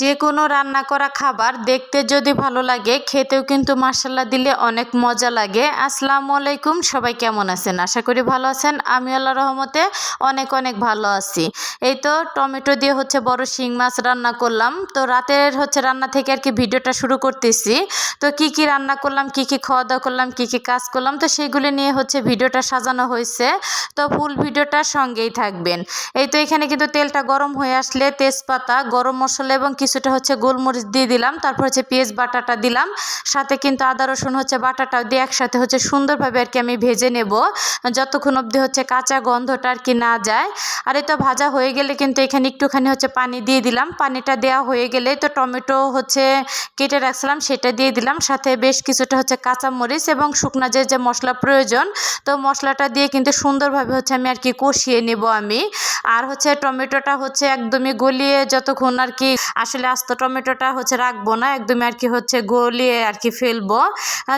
যে কোনো রান্না করা খাবার দেখতে যদি ভালো লাগে, খেতেও কিন্তু মশলা দিলে অনেক মজা লাগে। আসসালামু আলাইকুম, সবাই কেমন আছেন? আশা করি ভালো আছেন। আমি আল্লাহ রহমতে অনেক অনেক ভালো আছি। এই তো টমেটো দিয়ে হচ্ছে বড় শিং মাছ রান্না করলাম। তো রাতের হচ্ছে রান্না থেকে আর কি ভিডিওটা শুরু করতেছি। তো কি কি রান্না করলাম, কি কি খাওয়া দাওয়া করলাম, কি কি কাজ করলাম, তো সেইগুলি নিয়ে হচ্ছে ভিডিওটা সাজানো হয়েছে। তো ফুল ভিডিওটা সঙ্গেই থাকবেন। এই তো এখানে কিন্তু তেলটা গরম হয়ে আসলে তেজপাতা, গরম মশলা এবং কিছুটা হচ্ছে গোলমরিচ দিয়ে দিলাম, তারপর হচ্ছে পেঁয়াজ বাটাটা দিলাম, সাথে কিন্তু আদা, রসুন হচ্ছে বাটাটাও দিয়ে একসাথে হচ্ছে সুন্দরভাবে আর কি আমি ভেজে নেব, যতক্ষণ অবধি হচ্ছে কাঁচা গন্ধটা আর কি না যায়। আর তো ভাজা হয়ে গেলে কিন্তু এখানে একটুখানি হচ্ছে পানি দিয়ে দিলাম, পানিটা দেওয়া হয়ে গেলে তো টমেটো হচ্ছে কেটে রাখছিলাম, সেটা দিয়ে দিলাম, সাথে বেশ কিছুটা হচ্ছে কাঁচামরিচ এবং শুকনা যে যে মশলা প্রয়োজন, তো মশলাটা দিয়ে কিন্তু সুন্দরভাবে হচ্ছে আমি আর কি কষিয়ে নেব আমি। আর হচ্ছে টমেটোটা হচ্ছে একদমই গলিয়ে যতক্ষণ আর কি আসলে আস্ত টমেটোটা হচ্ছে রাখব না, একদমই আর কি হচ্ছে গলিয়ে আর কি ফেলব।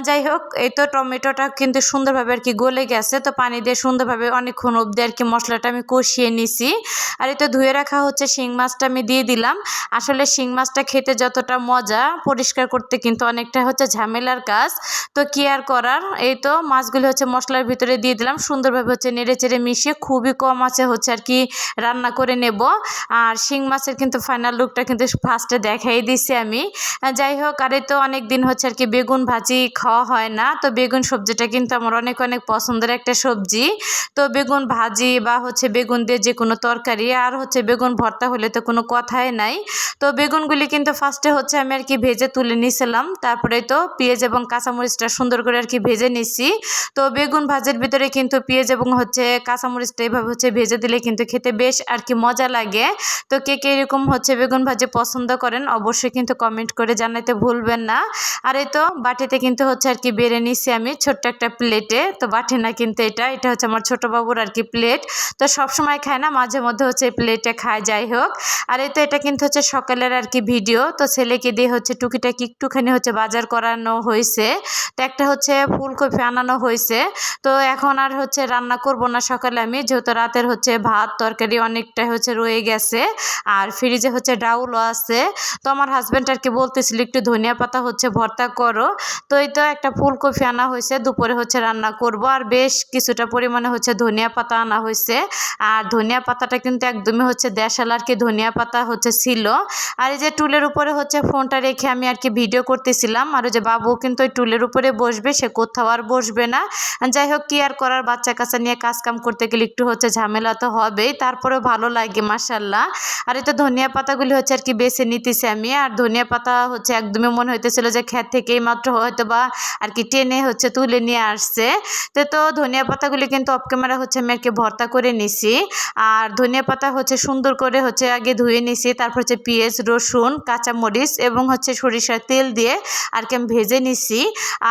যাই হোক, এই তো টমেটোটা কিন্তু সুন্দরভাবে আর কি গলে গেছে, তো পানি দিয়ে সুন্দরভাবে অনেকক্ষণ অবধি আর কি মশলাটা আমি কষিয়ে নিছি। আর এই তো ধুয়ে রাখা হচ্ছে শিং মাছটা আমি দিয়ে দিলাম। আসলে শিং মাছটা খেতে যতটা মজা, পরিষ্কার করতে কিন্তু অনেকটা হচ্ছে ঝামেলার কাজ। তো কি আর করার? এই তো মাছগুলি হচ্ছে মশলার ভিতরে দিয়ে দিলাম, সুন্দরভাবে হচ্ছে নেড়ে চেড়ে মিশিয়ে খুবই কম আছে হচ্ছে আর কি রান্না করে নেব। আর শিং মাছের কিন্তু ফাইনাল লুকটা কিন্তু ফার্স্টে দেখাই দিছি আমি। যাই হোক, আরে তো অনেক দিন হচ্ছে আর কি বেগুন ভাজি খাওয়া হয় না। তো বেগুন সবজিটা কিন্তু আমার অনেক অনেক পছন্দের একটা সবজি। তো বেগুন ভাজি বা হচ্ছে বেগুন দিয়ে যে কোনো তরকারি আর হচ্ছে বেগুন ভর্তা হলে তো কোনো কথাই নাই। তো বেগুনগুলি কিন্তু ফার্স্টে হচ্ছে আমি আর কি ভেজে তুলে নিয়েছিলাম তারপরে তো পেঁয়াজ এবং কাঁচামরিচটা সুন্দর করে আর কি ভেজে নিছি। তো বেগুন ভাজির ভিতরে কিন্তু পেঁয়াজ এবং হচ্ছে কাঁচামরিচটা এইভাবে হচ্ছে ভেজে দিলে কিন্তু খেতে বেশ আর কি মজা লাগে। তো কে কে এরকম হচ্ছে বেগুন ভাজি পছন্দ করেন, অবশ্যই কিন্তু কমেন্ট করে জানাতে ভুলবেন না। আর এই তো বাটিতে কিন্তু হচ্ছে আর কি বেড়ে নিছি আমি ছোট্ট একটা প্লেটে তো বাটি না কিন্তু এটা এটা হচ্ছে আমার ছোট বাবুর আর কি প্লেট তো সব সময় খায় না, মাঝে মধ্যে হচ্ছে প্লেটে খায়, যাই হোক। আর এই তো এটা কিন্তু হচ্ছে সকালের আর কি ভিডিও তো ছেলেকে দিয়ে হচ্ছে টুকিটাকি একটুখানি হচ্ছে বাজার করানো হয়েছে তো একটা হচ্ছে ফুলকপি আনানো হয়েছে তো এখন আর হচ্ছে রান্না করব না সকালে আমি, যেহেতু রাতের হচ্ছে ভাত, তরকারি অনেকটা হচ্ছে রয়ে গেছে। আর ফ্রিজে হচ্ছে ডাউলও আছে। তো আমার হাজব্যান্ড আর কি বলতেছিল, একটু ধনিয়া পাতা হচ্ছে, ভর্তা করো। তো এই তো একটা ফুলকপি আনা হয়েছে, দুপুরে হচ্ছে রান্না করব। আর বেশ কিছুটা পরিমাণে হচ্ছে ধনিয়া পাতা আনা হয়েছে। আর ধনিয়া পাতাটা কিন্তু একদমই হচ্ছে দেশাল আর কি ধনিয়া পাতা হচ্ছে ছিল। আর এই যে টুলের উপরে হচ্ছে ফোনটা রেখে আমি আর কি ভিডিও করতেছিলাম। আর ওই যে বাবু কিন্তু ওই টুলের উপরে বসবে, সে কোথাও আর বসবে না। যাই হোক, কি আর করার বাচ্চা কাচ্চা নিয়ে কাজ কাম করতে গেলে একটু হচ্ছে ঝামেলা তো হবেই। তারপরেও ভালো লাগে মাসাল্লাহ আর এই তো ধনিয়া পাতাগুলি হচ্ছে আর কি বেছে নিতেছি আমি। আর ধনিয়া পাতা হচ্ছে একদমই মনে হইতেছিল যে ক্ষেত থেকেই মাত্র হয়তো বা আর কি টেনে হচ্ছে তুলে নিয়ে আসছে। তো তো ধনিয়া পাতাগুলি কিন্তু অফ ক্যামেরা হচ্ছে আমি আর কি ভর্তা করে নিছি। আর ধনিয়া পাতা হচ্ছে সুন্দর করে হচ্ছে আগে ধুয়ে নিছি। তারপর হচ্ছে পেঁয়াজ, রসুন, কাঁচামরিচ এবং হচ্ছে সরিষার তেল দিয়ে আর কি আমি ভেজে নিছি।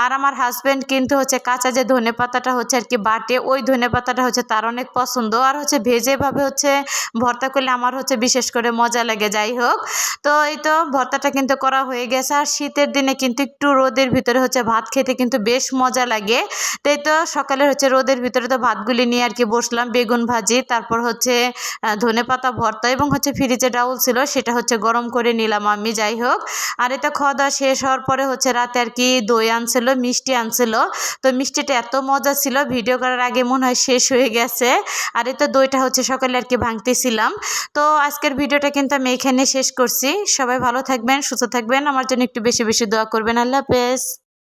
আর আমার হাজব্যান্ড কিন্তু হচ্ছে কাঁচা যে ধনে পাতাটা হচ্ছে আর কি বাটে, ওই ধনে পাতাটা হচ্ছে তার অনেক পছন্দ। আর হচ্ছে ভেজে ভাবে হচ্ছে ভর্তা করলে আমার হচ্ছে বিশেষ করে মজা লাগে। যাই হোক তো এই তো ভর্তাটা কিন্তু করা হয়ে গেছে। আর শীতের দিনে কিন্তু একটু রোদের ভিতরে হচ্ছে ভাত খেতে কিন্তু বেশ মজা লাগে। তো এই তো সকালে হচ্ছে রোদের ভিতরে তো ভাতগুলি নিয়ে আর কি বসলাম, বেগুন ভাজি, তারপর হচ্ছে ধনে পাতা ভর্তা এবং হচ্ছে ফ্রিজে ডাউল ছিল, সেটা হচ্ছে গরম করে নিলাম আমি, যাই হোক। আর এটা খাওয়া দাওয়া শেষ হওয়ার পরে হচ্ছে রাতে আর কি দই আনছিল, মিষ্টি আনছিল। তো মিষ্টিটা এত মজা ছিল, ভিডিও করার আগে মনে হয় শেষ হয়ে গেছে। আর তো দইটা হচ্ছে সকালে আর কি ভাঙতেছিলাম। তো আজকের ভিডিওটা কিন্তু আমি এখানে শেষ করছি সবাই ভালো থাকবেন, সুস্থ থাকবেন। আমার জন্য একটু বেশি বেশি দোয়া করবেন। আল্লাহ হাফেজ।